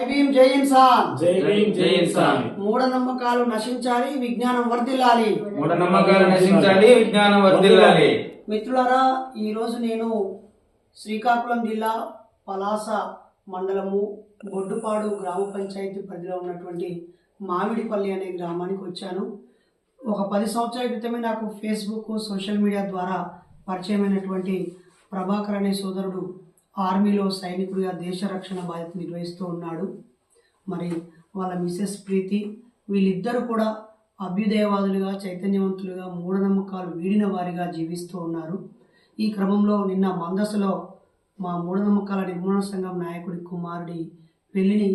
జై భీమ్ జై ఇన్సాన్ జై భీమ్ జై ఇన్సాన్ మూఢనమ్మకాలు నశించాలి విజ్ఞానం వర్ధిల్లాలి. మూఢనమ్మకాలు నశించాలి విజ్ఞానం వర్ధిల్లాలి. మిత్రులారా ఈరోజు నేను శ్రీకాకుళం జిల్లా పలాస మండలము బొడ్డుపాడు గ్రామ పంచాయతీ పరిధిలో ఉన్నటువంటి మామిడిపల్లి అనే గ్రామానికి వచ్చాను. ఒక పది సంవత్సరాల క్రితమే నాకు ఫేస్బుక్ సోషల్ మీడియా ద్వారా పరిచయమైనటువంటి ప్రభాకర్ అనే సోదరుడు ఆర్మీలో సైనికుడిగా దేశ రక్షణ బాధ్యత నిర్వహిస్తూ ఉన్నాడు. మరి వాళ్ళ మిసెస్ ప్రీతి వీళ్ళిద్దరూ కూడా అభ్యుదయవాదులుగా చైతన్యవంతులుగా మూఢనమ్మకాలు వీడిన వారిగా జీవిస్తూ ఉన్నారు. ఈ క్రమంలో నిన్న మందసలో మా మూఢనమ్మకాల నిర్మూలన సంఘం నాయకుడి కుమారుడి పెళ్ళిని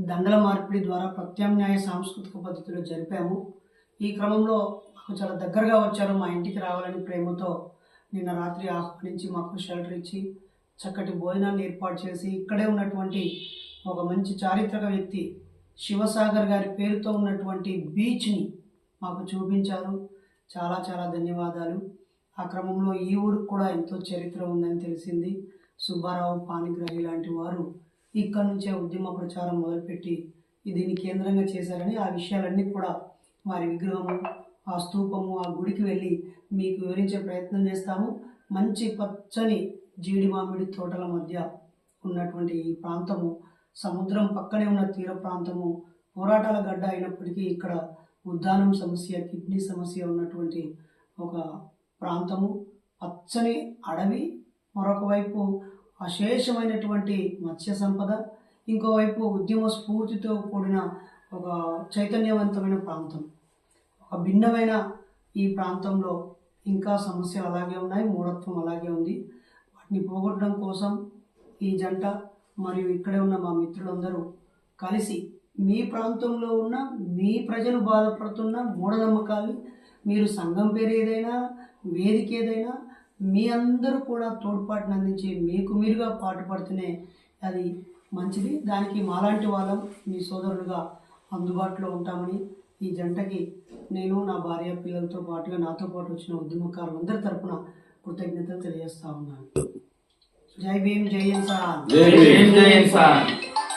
దండల మార్పిడి ద్వారా ప్రత్యామ్నాయ సాంస్కృతిక పద్ధతిలో జరిపాము. ఈ క్రమంలో మాకు చాలా దగ్గరగా వచ్చారు. మా ఇంటికి రావాలని ప్రేమతో నిన్న రాత్రి ఆహ్వానించి మాకు షెల్టర్ ఇచ్చి చక్కటి భోజనాన్ని ఏర్పాటు చేసి ఇక్కడే ఉన్నటువంటి ఒక మంచి చారిత్రక వ్యక్తి శివసాగర్ గారి పేరుతో ఉన్నటువంటి బీచ్ని మాకు చూపించారు. చాలా చాలా ధన్యవాదాలు. ఆ క్రమంలో ఈ ఊరికి కూడా ఎంతో చరిత్ర ఉందని తెలిసింది. సుబ్బారావు పానిగ్రహి లాంటి వారు ఇక్కడ నుంచే ఉద్యమ ప్రచారం మొదలుపెట్టి దీన్ని కేంద్రంగా చేశారని ఆ విషయాలన్నీ కూడా వారి విగ్రహము ఆ స్తూపము ఆ గుడికి వెళ్ళి మీకు వివరించే ప్రయత్నం చేస్తాము. మంచి పచ్చని జీడి మామిడి తోటల మధ్య ఉన్నటువంటి ఈ ప్రాంతము సముద్రం పక్కనే ఉన్న తీర ప్రాంతము పోరాటాల గడ్డ అయినప్పటికీ ఇక్కడ ఉద్దానం సమస్య కిడ్నీ సమస్య ఉన్నటువంటి ఒక ప్రాంతము. పచ్చని అడవి మరొక వైపు అశేషమైనటువంటి మత్స్య సంపద ఇంకోవైపు ఉద్యమ స్ఫూర్తితో కూడిన ఒక చైతన్యవంతమైన ప్రాంతం. ఒక భిన్నమైన ఈ ప్రాంతంలో ఇంకా సమస్యలు అలాగే ఉన్నాయి మూఢత్వం అలాగే ఉంది. ని పోగొట్టడం కోసం ఈ జంట మరియు ఇక్కడే ఉన్న మా మిత్రులందరూ కలిసి మీ ప్రాంతంలో ఉన్న మీ ప్రజలు బాధపడుతున్న మూఢనమ్మకాలు మీరు సంఘం పేరు ఏదైనా వేదిక ఏదైనా మీ అందరూ కూడా తోడ్పాటును అందించి మీకు మీరుగా పాటుపడుతూనే అది మంచిది. దానికి మాలాంటి వాళ్ళం మీ సోదరులుగా అందుబాటులో ఉంటామని ఈ జంటకి నేను నా భార్య పిల్లలతో పాటుగా నాతో పాటు వచ్చిన ఉద్యమకారులందరి తరపున కృతజ్ఞతలు తెలియజేస్తా ఉన్నాను. జై భీమ్ జై ఇన్సాన్ జై భీమ్ జై ఇన్సాన్